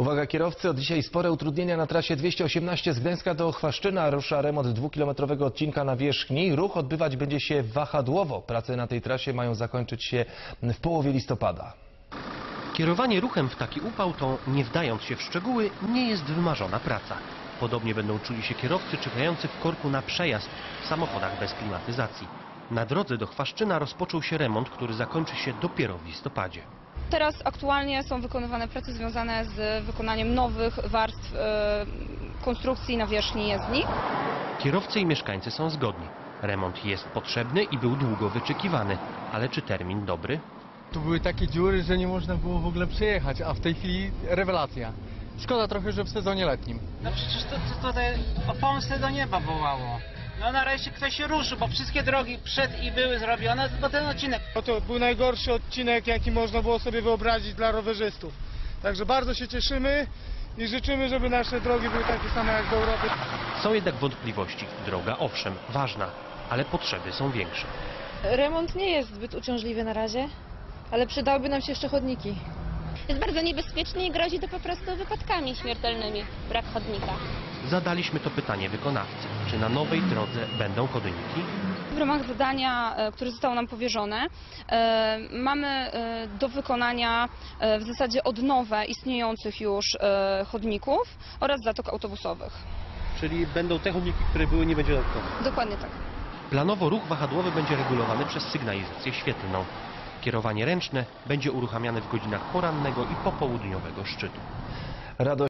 Uwaga kierowcy, od dzisiaj spore utrudnienia na trasie 218 z Gdańska do Chwaszczyna. Rusza remont dwukilometrowego odcinka na wierzchni. Ruch odbywać będzie się wahadłowo. Prace na tej trasie mają zakończyć się w połowie listopada. Kierowanie ruchem w taki upał to, nie wdając się w szczegóły, nie jest wymarzona praca. Podobnie będą czuli się kierowcy czekający w korku na przejazd w samochodach bez klimatyzacji. Na drodze do Chwaszczyna rozpoczął się remont, który zakończy się dopiero w listopadzie. Teraz aktualnie są wykonywane prace związane z wykonaniem nowych warstw e, konstrukcji nawierzchni jezdni. Kierowcy i mieszkańcy są zgodni. Remont jest potrzebny i był długo wyczekiwany. Ale czy termin dobry? Tu były takie dziury, że nie można było w ogóle przejechać, a w tej chwili rewelacja. Szkoda trochę, że w sezonie letnim. No przecież to, to tutaj o pomstę do nieba wołało. No nareszcie ktoś się ruszył, bo wszystkie drogi przed i były zrobione, tylko ten odcinek. No to był najgorszy odcinek, jaki można było sobie wyobrazić dla rowerzystów. Także bardzo się cieszymy i życzymy, żeby nasze drogi były takie same jak w Europie. Są jednak wątpliwości. Droga owszem, ważna, ale potrzeby są większe. Remont nie jest zbyt uciążliwy na razie, ale przydałyby nam się jeszcze chodniki. Jest bardzo niebezpieczny i grozi to po prostu wypadkami śmiertelnymi, brak chodnika. Zadaliśmy to pytanie wykonawcy. Czy na nowej drodze będą chodniki? W ramach zadania, e, które zostało nam powierzone, e, mamy e, do wykonania w zasadzie odnowę istniejących już chodników oraz zatok autobusowych. Czyli będą te chodniki, które były, nie będzie dodatkowo. Dokładnie tak. Planowo ruch wahadłowy będzie regulowany przez sygnalizację świetlną. Kierowanie ręczne będzie uruchamiane w godzinach porannego i popołudniowego szczytu. Radość